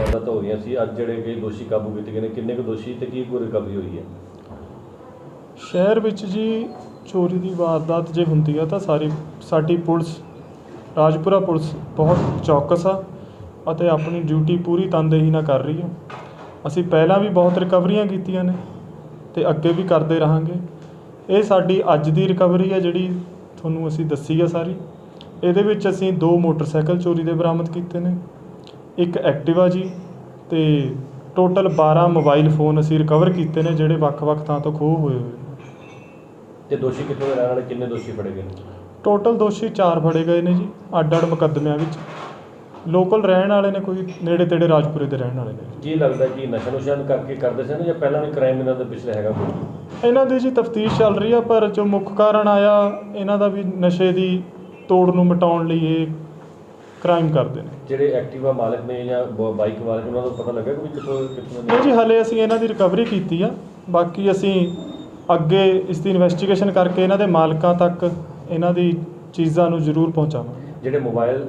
ਵਾਰਦਾਤਾਂ ਹੋ ਰਹੀਆਂ ਸੀ। ਅੱਜ ਜਿਹੜੇ ਕਿ ਦੋਸ਼ੀ ਕਾਬੂ ਕੀਤੇ ਗਏ ਨੇ, ਕਿੰਨੇ ਕੁ ਦੋਸ਼ੀ ਤੇ ਕੀ ਕੋਈ ਰਿਕਵਰੀ ਹੋਈ ਹੈ? ਸ਼ਹਿਰ ਵਿੱਚ ਜੀ ਚੋਰੀ ਦੀ ਵਾਰਦਾਤ ਜੇ ਹੁੰਦੀ ਆ, ਤਾਂ ਸਾਰੀ ਸਾਡੀ ਪੁਲਿਸ, ਰਾਜਪੁਰਾ ਪੁਲਿਸ ਬਹੁਤ ਚੌਕਸ ਆ ਅਤੇ ਆਪਣੀ ਡਿਊਟੀ ਪੂਰੀ ਤਨਦੇਹੀ ਨਾਲ ਕਰ ਰਹੀ ਹੈ ਅਸੀਂ ਪਹਿਲਾਂ ਵੀ ਬਹੁਤ ਰਿਕਵਰੀਆਂ ਕੀਤੀਆਂ ਨੇ ਤੇ ਅੱਗੇ ਵੀ ਕਰਦੇ ਰਹਾਂਗੇ। ਇਹ ਸਾਡੀ ਅੱਜ ਦੀ ਰਿਕਵਰੀ ਹੈ ਜਿਹੜੀ ਤੁਹਾਨੂੰ ਅਸੀਂ ਦੱਸੀ ਆ ਸਾਰੀ। ਇਹਦੇ ਵਿੱਚ ਅਸੀਂ ਦੋ ਮੋਟਰਸਾਈਕਲ ਚੋਰੀ ਦੇ ਬਰਾਮਦ ਕੀਤੇ ਨੇ। ਇੱਕ ਐਕਟਿਵਾ ਜੀ ਤੇ ਟੋਟਲ 12 ਮੋਬਾਈਲ ਫੋਨ ਅਸੀਂ ਰਿਕਵਰ ਕੀਤੇ ਨੇ ਜਿਹੜੇ ਵੱਖ-ਵੱਖ ਥਾਂ ਤੋਂ ਖੋਹ ਹੋਏ ਹੋਏ ਨੇ। ਤੇ ਦੋਸ਼ੀ ਕਿੱਥੋਂ ਦੇ ਰਹਿਣ ਵਾਲੇ? ਕਿੰਨੇ ਦੋਸ਼ੀ ਫੜੇ ਗਏ ਨੇ? ਟੋਟਲ ਦੋਸ਼ੀ 4 ਫੜੇ ਗਏ ਨੇ ਜੀ ਅੱਡ-ਅੱਡ ਮੁਕੱਦਮਿਆਂ ਵਿੱਚ। ਲੋਕਲ ਰਹਿਣ ਵਾਲੇ ਨੇ ਕੋਈ ਨੇੜੇ ਤੇੜੇ ਰਾਜਪੁਰੇ ਦੇ ਰਹਿਣ ਵਾਲੇ ਨੇ ਜੀ। ਕੀ ਲੱਗਦਾ ਕਿ ਨਸ਼ਾ ਨੁਸ਼ਾ ਕਰਕੇ ਕਰਦੇ ਸਨ ਜਾਂ ਪਹਿਲਾਂ ਵੀ ਕ੍ਰਾਈਮ ਇਹਨਾਂ ਦਾ ਪਿਛਲੇ ਹੈਗਾ ਕੋਈ? ਇਹਨਾਂ ਦੀ ਜੀ ਤਫਤੀਸ਼ ਚੱਲ ਰਹੀ ਆ ਪਰ ਜੋ ਮੁੱਖ ਕਾਰਨ ਆਇਆ ਇਹਨਾਂ ਦਾ ਵੀ ਨਸ਼ੇ ਦੀ ਤੋੜ ਨੂੰ ਮਿਟਾਉਣ ਲਈ ਇਹ ਕ੍ਰਾਈਮ ਕਰਦੇ ਨੇ। ਜਿਹੜੇ ਐਕਟਿਵਾ ਮਾਲਕ ਨੇ ਜਾਂ ਬਾਈਕ ਮਾਲਕ ਉਹਨਾਂ ਦਾ ਪਤਾ ਲੱਗਾ ਕਿ ਕਿੱਥੋਂ ਕਿੱਥੋਂ ਨਹੀਂ ਜੀ ਹਲੇ ਅਸੀਂ ਇਹਨਾਂ ਦੀ ਰਿਕਵਰੀ ਕੀਤੀ ਆ। ਬਾਕੀ ਅਸੀਂ ਅੱਗੇ ਇਸ ਦੀ ਇਨਵੈਸਟੀਗੇਸ਼ਨ ਕਰਕੇ ਇਹਨਾਂ ਦੇ ਮਾਲਕਾਂ ਤੱਕ ਇਹਨਾਂ ਦੀ ਚੀਜ਼ਾਂ ਨੂੰ ਜ਼ਰੂਰ ਪਹੁੰਚਾਵਾਂਗੇ। ਜਿਹੜੇ ਮੋਬਾਈਲ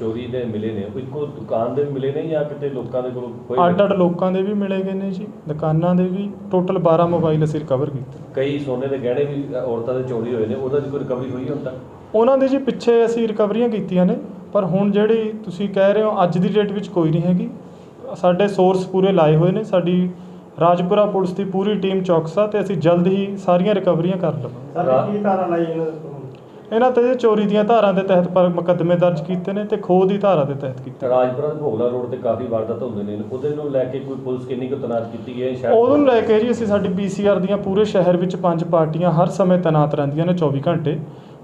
ਚੋਰੀ ਦੇ ਮਿਲੇ ਨੇ ਇੱਕੋ ਦੁਕਾਨ ਦੇ ਮਿਲੇ ਨੇ ਜਾਂ ਕਿਤੇ ਲੋਕਾਂ ਦੇ ਕੋਲੋਂ ਕੋਈ ਅੱਡ-ਅੱਡ ਲੋਕਾਂ ਦੇ ਵੀ ਮਿਲੇ ਗਏ ਨੇ ਜੀ ਦੁਕਾਨਾਂ ਦੇ ਵੀ। ਟੋਟਲ 12 ਮੋਬਾਈਲ ਅਸੀਂ ਰਿਕਵਰ ਕੀਤੇ। ਕਈ ਸੋਨੇ ਦੇ ਗਹਿਣੇ ਵੀ ਔਰਤਾਂ ਦੇ ਚੋਰੀ ਹੋਏ ਨੇ ਉਹਦਾ ਦੀ ਕੋਈ ਰਿਕਵਰੀ ਹੋਈ ਤੱਕ ਉਹਨਾਂ ਦੇ ਜੀ ਪਿੱਛੇ ਅਸੀਂ ਰਿਕਵਰੀਆਂ ਕੀਤੀਆਂ ਨੇ। ਪਰ ਹੁਣ ਜਿਹੜੀ ਤੁਸੀਂ ਕਹਿ ਰਹੇ ਹੋ ਅੱਜ ਦੀ ਡੇਟ ਵਿੱਚ ਕੋਈ ਨਹੀਂ ਹੈਗੀ। ਸਾਡੇ ਸੋਰਸ ਪੂਰੇ ਲਾਏ ਹੋਏ ਨੇ। ਸਾਡੀ ਰਾਜਪੁਰਾ ਪੁਲਿਸ ਦੀ ਪੂਰੀ ਟੀਮ ਚੌਕਸ ਆ ਤੇ ਅਸੀਂ ਜਲਦ ਹੀ ਸਾਰੀਆਂ ਰਿਕਵਰੀਆਂ ਕਰ ਲਵਾਂਗੇ ਰਾ- ਕੀ ਧਾਰਾ ਲਾਈ ਇਹਨਾਂ ਤੇ ਚੋਰੀ ਦੀਆਂ ਧਾਰਾਂ ਦੇ ਤਹਿਤ ਪਰ ਮੁਕੱਦਮੇ ਦਰਜ ਕੀਤੇ ਨੇ ਤੇ ਖੋਹ ਦੀ ਧਾਰਾ ਦੇ ਤਹਿਤ ਕੀਤੇ ਰਾਜਪੁਰਾ ਦੇ ਭੋਗਲਾ ਰੋਡ ਤੇ ਕਾਫੀ ਵਾਰਦਾਤ ਹੁੰਦੇ ਨੇ। ਉਹਦੇ ਨੂੰ ਲੈ ਕੇ ਕੋਈ ਪੁਲਿਸ ਕਿੰਨੀ ਕੁ ਤਨਾਤ ਕੀਤੀ ਗਈ ਹੈ? ਸ਼ਹਿਰ ਉਹਨੂੰ ਲੈ ਕੇ ਜੀ ਅਸੀਂ ਸਾਡੀ ਪੀਸੀਆਰ ਦੀਆਂ ਪੂਰੇ ਸ਼ਹਿਰ ਵਿੱਚ ਪੰਜ ਪਾਰਟੀਆਂ ਹਰ ਸਮੇਂ ਤੈਨਾਤ ਰਹਿੰਦੀਆਂ ਨੇ 24 ਘੰਟੇ।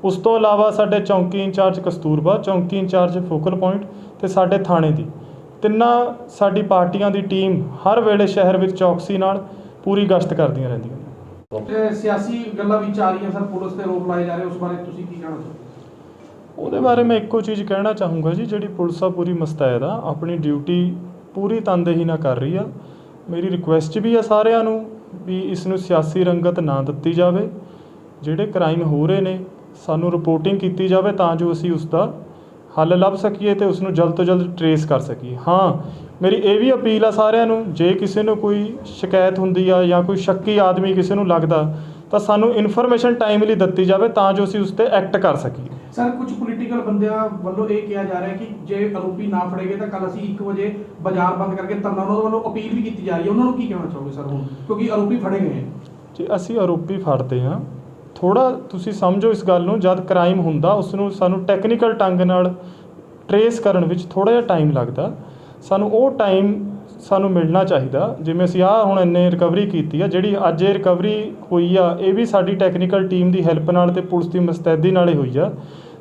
ਉਸ ਤੋਂ ਇਲਾਵਾ ਸਾਡੇ ਚੌਂਕੀ ਇੰਚਾਰਜ ਕਸਤੂਰਬਾ ਚੌਂਕੀ ਇੰਚਾਰਜ ਫੋਕਲ ਪੁਆਇੰਟ ਤੇ ਸਾਡੇ ਥਾਣੇ ਦੀ। ਤਿੰਨਾਂ ਸਾਡੀ ਪਾਰਟੀਆਂ ਦੀ ਟੀਮ ਹਰ ਵੇਲੇ ਸ਼ਹਿਰ ਵਿੱਚ ਚੌਕਸੀ ਨਾਲ ਪੂਰੀ ਗਸ਼ਤ ਕਰਦੀਆਂ ਰਹਿੰਦੀਆਂ ਨੇ। ਸਿਆਸੀ ਗੱਲਾਂ ਵਿੱਚ ਆ ਰਹੀਆਂ ਸਰ ਪੁਲਿਸ ਤੇ ਰੋਪ ਲਾਏ ਜਾ ਰਹੇ ਉਸ ਬਾਰੇ ਤੁਸੀਂ ਕੀ ਕਹਿਣਾ ਚਾਹੋਗੇ? ਉਹਦੇ ਬਾਰੇ ਮੈਂ ਇੱਕੋ ਚੀਜ਼ ਕਹਿਣਾ ਚਾਹੂੰਗਾ ਜੀ ਜਿਹੜੀ ਪੁਲਿਸ ਆ ਪੂਰੀ ਮਸਤੈਦ ਆ ਆਪਣੀ ਡਿਊਟੀ ਪੂਰੀ ਤਨਦੇਹੀ ਨਾਲ ਕਰ ਰਹੀ ਆ। ਮੇਰੀ ਰਿਕੁਐਸਟ ਵੀ ਆ ਸਾਰਿਆਂ ਨੂੰ ਵੀ ਇਸ ਨੂੰ ਸਿਆਸੀ ਰੰਗਤ ਨਾ ਦਿੱਤੀ ਜਾਵੇ ਜਿਹੜੇ ਕ੍ਰਾਈਮ ਹੋ ਰਹੇ ਨੇ ਸਾਨੂੰ ਰਿਪੋਰਟਿੰਗ ਕੀਤੀ ਜਾਵੇ ਤਾਂ ਜੋ ਅਸੀਂ ਉਸ ਦਾ ਹੱਲ ਲੱਭ ਸਕੀਏ ਤੇ ਉਸ ਨੂੰ ਜਲਦ ਤੋਂ ਜਲਦ ਟਰੇਸ ਕਰ ਸਕੀਏ। ਹਾਂ ਮੇਰੀ ਇਹ ਵੀ ਅਪੀਲ ਆ ਸਾਰਿਆਂ ਨੂੰ ਜੇ ਕਿਸੇ ਨੂੰ ਕੋਈ ਸ਼ਿਕਾਇਤ ਹੁੰਦੀ ਆ ਜਾਂ ਕੋਈ ਸ਼ੱਕੀ ਆਦਮੀ ਕਿਸੇ ਨੂੰ ਲੱਗਦਾ ਤਾਂ ਸਾਨੂੰ ਇਨਫੋਰਮੇਸ਼ਨ ਟਾਈਮਲੀ ਦਿੱਤੀ ਜਾਵੇ ਤਾਂ ਜੋ ਅਸੀਂ ਉਸ ਤੇ ਐਕਟ ਕਰ ਸਕੀਏ। ਸਰ ਕੁਝ ਪੋਲੀਟੀਕਲ ਬੰਦਿਆਂ ਵੱਲੋਂ ਇਹ ਕਿਹਾ ਜਾ ਰਿਹਾ ਕਿ ਜੇ ਆਰੋਪੀ ਨਾ ਫੜੇਗੇ ਤਾਂ ਕੱਲ ਅਸੀਂ 1 ਵਜੇ ਬਾਜ਼ਾਰ ਬੰਦ ਕਰਕੇ ਧਰਨਾ ਉਹਨਾਂ ਵੱਲੋਂ ਅਪੀਲ ਵੀ ਕੀਤੀ ਜਾ ਰਹੀ ਹੈ। ਉਹਨਾਂ ਨੂੰ ਕੀ ਕਹਿਣਾ ਚਾਹੋਗੇ ਸਰ ਹੁਣ? ਕਿਉਂਕਿ ਆਰੋਪੀ ਫੜੇ ਗਏ ਜੇ ਅਸੀਂ ਆਰੋਪੀ ਫੜਦੇ ਹਾਂ ਥੋੜਾ ਤੁਸੀਂ ਸਮਝੋ ਇਸ ਗੱਲ ਨੂੰ, ਜਦ ਕ੍ਰਾਈਮ ਹੁੰਦਾ ਉਸ ਨੂੰ ਸਾਨੂੰ ਟੈਕਨੀਕਲ ਢੰਗ ਨਾਲ ਟਰੇਸ ਕਰਨ ਵਿੱਚ ਥੋੜਾ ਜਿਹਾ ਟਾਈਮ ਲੱਗਦਾ। ਸਾਨੂੰ ਉਹ ਟਾਈਮ ਸਾਨੂੰ ਮਿਲਣਾ ਚਾਹੀਦਾ, ਜਿਵੇਂ ਅਸੀਂ ਆ ਹੁਣ ਇੰਨੇ ਰਿਕਵਰੀ ਕੀਤੀ ਆ, ਜਿਹੜੀ ਅੱਜ ਇਹ ਰਿਕਵਰੀ ਹੋਈ ਆ, ਇਹ ਵੀ ਸਾਡੀ ਟੈਕਨੀਕਲ ਟੀਮ ਦੀ ਹੈਲਪ ਨਾਲ ਤੇ ਪੁਲਿਸ ਦੀ ਮੁਸਤੈਦੀ ਨਾਲ ਹੀ ਹੋਈ ਆ,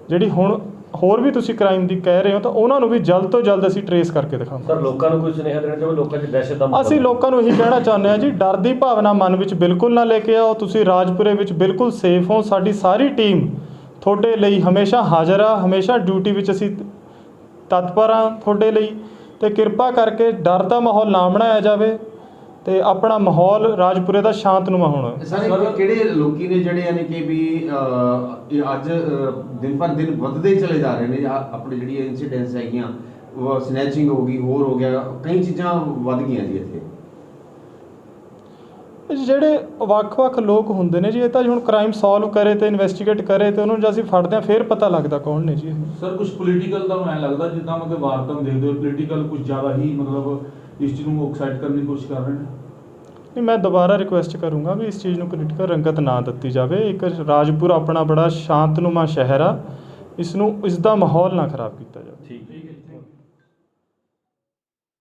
ਜਿਹੜੀ ਹੁਣ ਹੋਰ ਵੀ ਤੁਸੀਂ ਕ੍ਰਾਈਮ ਦੀ ਕਹਿ ਰਹੇ ਹੋ ਤਾਂ ਉਹਨਾਂ ਨੂੰ ਵੀ ਜਲਦ ਤੋਂ ਜਲਦ ਅਸੀਂ ਟਰੇਸ ਕਰਕੇ ਦਿਖਾਵਾਂਗੇ। ਸਰ ਲੋਕਾਂ ਨੂੰ ਕੋਈ ਸੁਨੇਹਾ ਦੇਣਾ ਚਾਹੋ? ਲੋਕਾਂ 'ਚ ਦਹਿਸ਼ਤ ਦਾ ਮਾਹੌਲ ਅਸੀਂ ਲੋਕਾਂ ਨੂੰ ਇਹੀ ਕਹਿਣਾ ਚਾਹੁੰਦੇ ਹਾਂ ਜੀ ਡਰ ਦੀ ਭਾਵਨਾ ਮਨ ਵਿੱਚ ਬਿਲਕੁਲ ਨਾ ਲੈ ਕੇ ਆਓ। ਤੁਸੀਂ ਰਾਜਪੁਰੇ ਵਿੱਚ ਬਿਲਕੁਲ ਸੇਫ ਹੋ। ਸਾਡੀ ਸਾਰੀ ਟੀਮ ਤੁਹਾਡੇ ਲਈ ਹਮੇਸ਼ਾ ਹਾਜ਼ਰ ਆ। ਹਮੇਸ਼ਾ ਡਿਊਟੀ ਵਿੱਚ ਅਸੀਂ ਤਤਪਰ ਆ ਤੁਹਾਡੇ ਲਈ। ਤੇ ਕਿਰਪਾ ਕਰਕੇ ਡਰ ਦਾ ਮਾਹੌਲ ਨਾ ਬਣਾਇਆ ਜਾਵੇ। ਤੇ ਆਪਣਾ ਮਾਹੌਲ ਰਾਜਪੁਰੇ ਦਾ ਸ਼ਾਂਤਨੁਮਾ ਹੋਣਾ। ਸਰ ਇਹ ਕਿਹੜੇ ਲੋਕੀ ਨੇ ਜਿਹੜੇ ਯਾਨੀ ਕਿ ਵੀ ਇਹ ਅੱਜ ਦਿਨ ਪਰ ਦਿਨ ਵੱਧਦੇ ਚਲੇ ਜਾ ਰਹੇ ਨੇ ਆ- ਆਪਣੇ ਜਿਹੜੀ ਇਨਸੀਡੈਂਟਸ ਹੈਗੀਆਂ ਉਹ ਸਨੈਚਿੰਗ ਹੋ ਗਈ ਹੋਰ ਹੋ ਗਿਆ ਕਈ ਚੀਜ਼ਾਂ ਵੱਧ ਗਈਆਂ ਜੀ ਇੱਥੇ। ਜਿਹੜੇ ਵੱਖ-ਵੱਖ ਲੋਕ ਹੁੰਦੇ ਨੇ ਜੀ ਇਹ ਤਾਂ ਜੀ ਹੁਣ ਕ੍ਰਾਈਮ ਸੋਲਵ ਕਰੇ ਤੇ ਇਨਵੈਸਟੀਗੇਟ ਕਰੇ ਤੇ ਉਹਨੂੰ ਜੇ ਅਸੀਂ ਫੜਦੇ ਹਾਂ ਫਿਰ ਪਤਾ ਲੱਗਦਾ ਕੌਣ ਨੇ ਜੀ ਸਰ ਕੁਝ ਪੋਲੀਟੀਕਲ ਦਾ ਮੈਨੂੰ ਲੱਗਦਾ ਜਿੱਦਾਂ ਮਤਲਬ ਵਾਰਤਾ ਨੂੰ ਦੇਖਦੇ ਹੋ ਪੋਲੀਟੀਕਲ ਕੁਝ ਜ਼ਿਆਦਾ ਹੀ ਮਤਲਬ ਇਸ ਚੀਜ਼ ਨੂੰ ਐਕਸਾਈਟ ਕਰਨ ਦੀ ਕੋਸ਼ਿਸ਼ ਕਰ ਰਹੇ ਨੇ। ਨਹੀਂ ਮੈਂ ਦੁਬਾਰਾ ਰਿਕੁਐਸਟ ਕਰੂੰਗਾ ਵੀ ਇਸ ਚੀਜ਼ ਨੂੰ ਪੋਲੀਟੀਕਲ ਰੰਗਤ ਨਾ ਦਿੱਤੀ ਜਾਵੇ। ਇੱਕ ਰਾਜਪੁਰ ਆਪਣਾ ਬੜਾ ਸ਼ਾਂਤਨੁਮਾ ਸ਼ਹਿਰ ਆ। ਇਸ ਨੂੰ, ਇਸ ਦਾ ਮਾਹੌਲ ਨਾ ਖਰਾਬ ਕੀਤਾ ਜਾਵੇ। ਠੀਕ